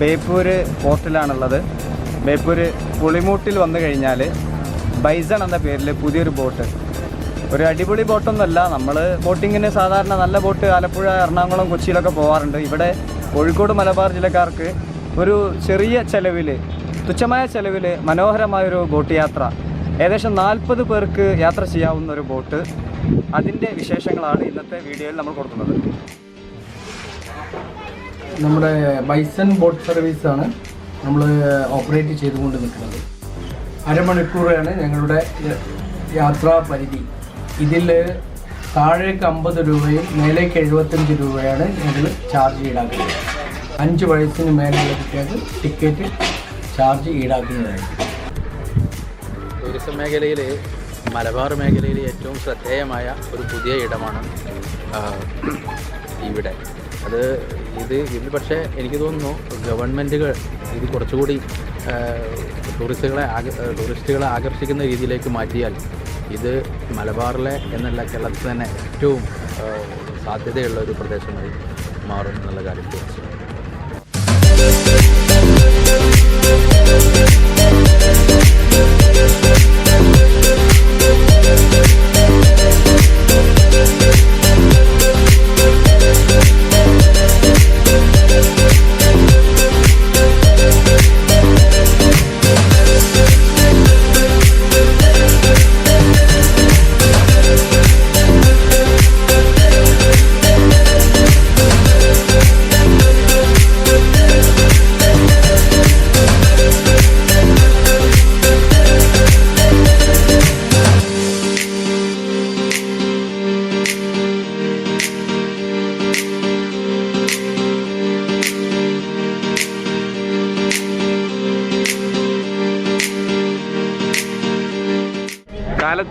ബേപ്പൂര് പോർട്ടിലാണുള്ളത്. ബേപ്പൂര് പുളിമൂട്ടിൽ വന്നു കഴിഞ്ഞാൽ ബൈസൺ എന്ന പേരിൽ പുതിയൊരു ബോട്ട്. ഒരു അടിപൊളി ബോട്ടൊന്നുമല്ല. നമ്മൾ ബോട്ടിങ്ങിന് സാധാരണ നല്ല ബോട്ട് ആലപ്പുഴ എറണാകുളം കൊച്ചിയിലൊക്കെ പോകാറുണ്ട് ഇവിടെ കോഴിക്കോട് മലബാർ ജില്ലക്കാർക്ക് ഒരു ചെറിയ ചെലവിൽ തുച്ഛമായ ചെലവിൽ മനോഹരമായൊരു ബോട്ട് യാത്ര. ഏകദേശം നാൽപ്പത് പേർക്ക് യാത്ര ചെയ്യാവുന്ന ഒരു ബോട്ട്. അതിന്റെ വിശേഷങ്ങളാണ് ഇന്നത്തെ വീഡിയോയിൽ നമ്മൾ കൊടുക്കുന്നത്. നമ്മുടെ ബൈസൺ ബോട്ട് സർവീസ് ആണ് നമ്മൾ ഓപ്പറേറ്റ് ചെയ്തുകൊണ്ട് നിൽക്കുന്നത്. അരമണിക്കൂറാണ് ഞങ്ങളുടെ യാത്രാ പരിധി. ഇതിൽ താഴേക്ക് അമ്പത് രൂപയും മേലേക്ക് എഴുപത്തഞ്ച് രൂപയാണ് ഞങ്ങൾ ചാർജ് ഈടാക്കുന്നത്. അഞ്ച് വയസ്സിന് മേലെയുള്ള കുട്ടികൾക്ക് ടിക്കറ്റ് ചാർജ് ഈടാക്കുന്നതായിരിക്കും. ടൂറിസം മേഖലയിൽ മലബാർ മേഖലയിൽ ഏറ്റവും ശ്രദ്ധേയമായ ഒരു പുതിയ ഇടമാണ് ഇവിടെ. അത് ഇത് ഇതിൽ പക്ഷേ എനിക്ക് തോന്നുന്നു ഗവൺമെന്റുകൾ ഇത് കുറച്ചുകൂടി ടൂറിസ്റ്റുകളെ ടൂറിസ്റ്റുകളെ ആകർഷിക്കുന്ന രീതിയിലേക്ക് മാറ്റിയാൽ ഇത് മലബാറിലെ എന്നല്ല കേരളത്തിൽ തന്നെ ഏറ്റവും സാധ്യതയുള്ള ഒരു പ്രദേശമായി മാറും എന്നുള്ള കാര്യം. തീർച്ചയായും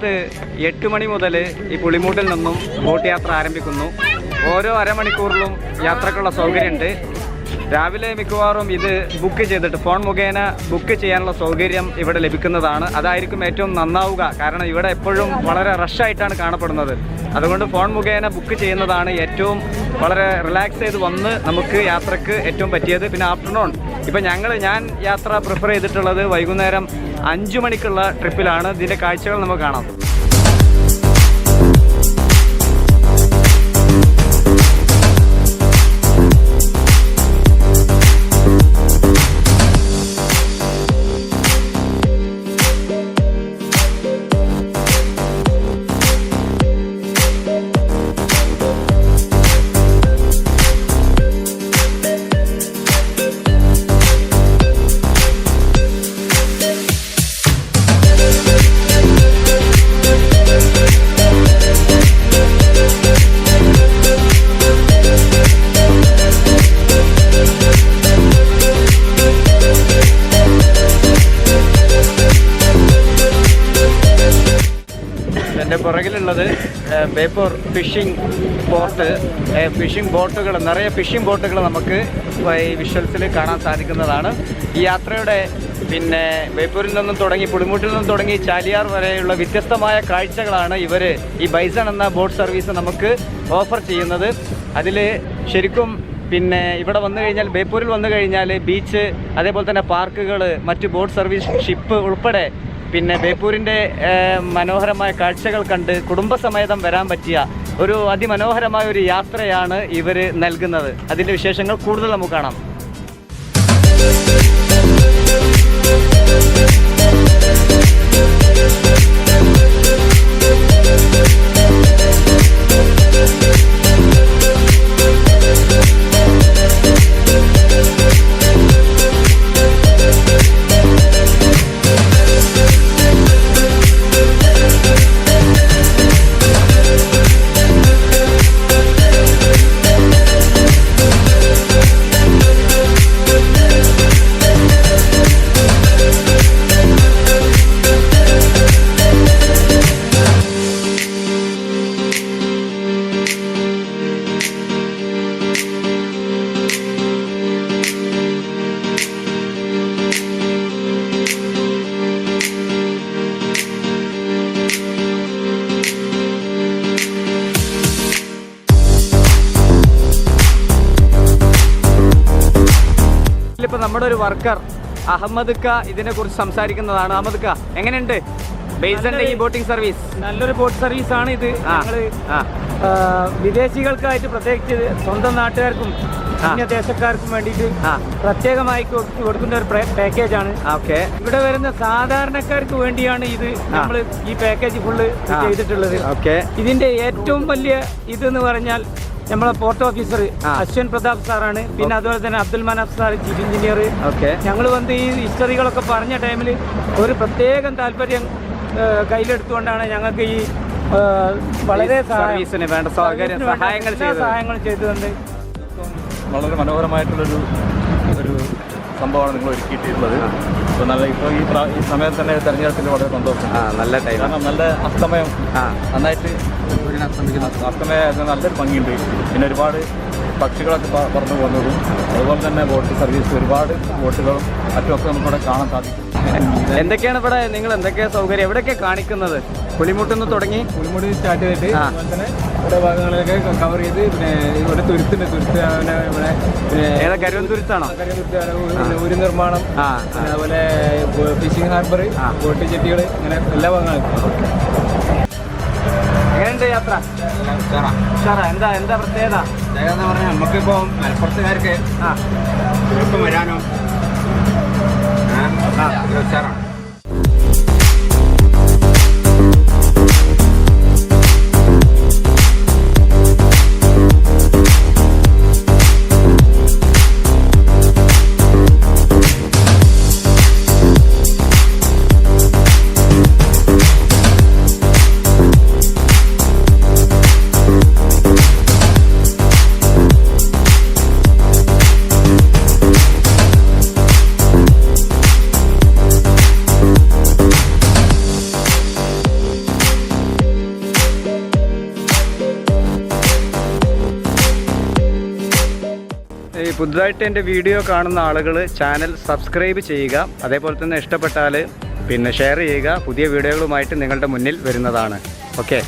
കാലത്ത് എട്ട് മണി മുതൽ ഈ പുളിമൂട്ടിൽ നിന്നും ബോട്ട് യാത്ര ആരംഭിക്കുന്നു. ഓരോ അരമണിക്കൂറിലും യാത്രക്കുള്ള സൗകര്യമുണ്ട്. രാവിലെ മിക്കവാറും ഇത് ബുക്ക് ചെയ്തിട്ട് ഫോൺ മുഖേന ബുക്ക് ചെയ്യാനുള്ള സൗകര്യം ഇവിടെ ലഭിക്കുന്നതാണ്. അതായിരിക്കും ഏറ്റവും നന്നാവുക. കാരണം ഇവിടെ എപ്പോഴും വളരെ റഷായിട്ടാണ് കാണപ്പെടുന്നത്. അതുകൊണ്ട് ഫോൺ മുഖേന ബുക്ക് ചെയ്യുന്നതാണ് ഏറ്റവും വളരെ റിലാക്സ് ചെയ്ത് വന്ന് നമുക്ക് യാത്രയ്ക്ക് ഏറ്റവും പറ്റിയത്. പിന്നെ ആഫ്റ്റർനൂൺ ഇപ്പം ഞങ്ങൾ ഞാൻ യാത്ര പ്രിഫർ ചെയ്തിട്ടുള്ളത് വൈകുന്നേരം അഞ്ചു മണിക്കുള്ള ട്രിപ്പിലാണ്. ഇതിന്റെ കാഴ്ചകൾ നമുക്ക് കാണാം. പുറകിലുള്ളത് ബേപ്പൂർ ഫിഷിംഗ് ബോട്ട് ഫിഷിംഗ് ബോട്ടുകൾ നിറയെ ഫിഷിംഗ് ബോട്ടുകൾ നമുക്ക് ഈ വിഷ്വൽസിൽ കാണാൻ സാധിക്കുന്നതാണ്. ഈ യാത്രയുടെ പിന്നെ ബേപ്പൂരിൽ നിന്നും തുടങ്ങി പുളിമൂട്ടിൽ നിന്നും തുടങ്ങി ചാലിയാർ വരെയുള്ള വ്യത്യസ്തമായ കാഴ്ചകളാണ് ഇവർ ഈ ബൈസൺ എന്ന ബോട്ട് സർവീസ് നമുക്ക് ഓഫർ ചെയ്യുന്നത്. അതിൽ ശരിക്കും പിന്നെ ഇവിടെ വന്നു കഴിഞ്ഞാൽ ബേപ്പൂരിൽ വന്നു കഴിഞ്ഞാൽ ബീച്ച് അതേപോലെ തന്നെ പാർക്കുകൾ മറ്റ് ബോട്ട് സർവീസ് ഷിപ്പ് ഉൾപ്പെടെ പിന്നെ ബേപ്പൂരിന്റെ മനോഹരമായ കാഴ്ചകൾ കണ്ട് കുടുംബസമേതം വരാൻ പറ്റിയ ഒരു അതിമനോഹരമായ ഒരു യാത്രയാണ് ഇവർ നൽകുന്നത് അതിന്റെ വിശേഷങ്ങൾ കൂടുതൽ നമുക്ക് കാണാം നമ്മുടെ ഒരു വർക്കർ അഹമ്മദ് ക ഇതിനെ കുറിച്ച് സംസാരിക്കുന്നതാണ്. അഹമ്മദ് ക എങ്ങനെയുണ്ട്? ബേസന്റെ ഈ ബോട്ടിംഗ് സർവീസ് നല്ലൊരു ബോട്ട് ആണ് ഇത്. വിദേശികൾക്കായിട്ട് പ്രത്യേകിച്ച് സ്വന്തം നാട്ടുകാർക്കും അന്യദേശക്കാർക്കും വേണ്ടിയിട്ട് ആ. പ്രത്യേകമായി കൊടുക്കുന്ന ഒരു പാക്കേജ് ആണ്. ഓക്കെ. ഇവിടെ വരുന്ന സാധാരണക്കാർക്ക് വേണ്ടിയാണ് ഇത് നമ്മൾ ഈ പാക്കേജ് ഫുള്ള്. ചെയ്തിട്ടുള്ളത്. ഓക്കെ. ഇതിന്റെ ഏറ്റവും വലിയ ഇതെന്ന് പറഞ്ഞാൽ നമ്മളെ പോർട്ട് ഓഫീസർ. അശ്വൻ പ്രതാപ് സാറാണ്. പിന്നെ അതുപോലെ തന്നെ Abdul Manaf sir chief engineer okay. ഞങ്ങൾ വന്ന് ഈ ഹിസ്റ്ററികളൊക്കെ പറഞ്ഞ ടൈമിൽ ഒരു പ്രത്യേകം താല്പര്യം കയ്യിലെടുത്തുകൊണ്ടാണ് ഞങ്ങൾക്ക് ഈ വളരെ സർവീസിന് വേണ്ട സഹായങ്ങൾ സഹായങ്ങൾ ചെയ്തുകൊണ്ട് വളരെ മനോഹരമായിട്ടുള്ളൊരു ഒരു സംഭവമാണ് നിങ്ങൾ ഒരുക്കിയിട്ടുള്ളത്. ഇപ്പോൾ നല്ല ഇപ്പോൾ ഈ ഈ സമയത്ത് തന്നെ തെരഞ്ഞെടുപ്പിൽ വളരെ സന്തോഷം. ആ നല്ല ടൈം കാരണം നല്ല അസ്തമയം. ആ നന്നായിട്ട് അസ്തമയ നല്ലൊരു ഭംഗിയുണ്ട്. പിന്നെ ഒരുപാട് പക്ഷികളൊക്കെ പറഞ്ഞു പറന്നു പോകുന്നതും അതുപോലെ തന്നെ ബോട്ട് സർവീസ് ഒരുപാട് ബോട്ടുകളും മറ്റുമൊക്കെ നമുക്കിവിടെ കാണാൻ സാധിക്കും. എന്തൊക്കെയാണ് ഇവിടെ നിങ്ങൾ എന്തൊക്കെയാണ് സൗകര്യം? എവിടെയൊക്കെ കാണിക്കുന്നത്? പുലിമുട്ടുന്ന് തുടങ്ങി. പുൽമുടി സ്റ്റാർട്ട് ചെയ്തിട്ട് തന്നെ ഇവിടെ ഭാഗങ്ങളിലൊക്കെ കവർ ചെയ്ത് പിന്നെ ഇവിടെ തുരുത്തുണ്ട്. തുരുത്ത് ഇവിടെ ഏതാ ഏതാ കരുവന്തുരുത്താണോ കരുവൻ തുരുത്താണ് ഒരു നിർമ്മാണം അതുപോലെ ഫിഷിംഗ് ഹാർബർ. ബോട്ട് ചെട്ടികൾ ഇങ്ങനെ എല്ലാ ഭാഗങ്ങളും. എങ്ങനെയുണ്ട് യാത്ര? ഉഷാറാ. എന്താ എന്താ പ്രത്യേകത? എന്ന് പറഞ്ഞാൽ നമുക്കിപ്പോൾ മലപ്പുറത്തുകാർക്ക് ആ. ഇപ്പം വരാനോ? ഉഷാറാണ്. പുതുതായിട്ട് എന്റെ വീഡിയോ കാണുന്ന ആളുകൾ ചാനൽ സബ്സ്ക്രൈബ് ചെയ്യുക. അതേപോലെ തന്നെ ഇഷ്ടപ്പെട്ടാൽ പിന്നെ ഷെയർ ചെയ്യുക. പുതിയ വീഡിയോകളുമായിട്ട് നിങ്ങളുടെ മുന്നിൽ വരുന്നതാണ്. ഓക്കെ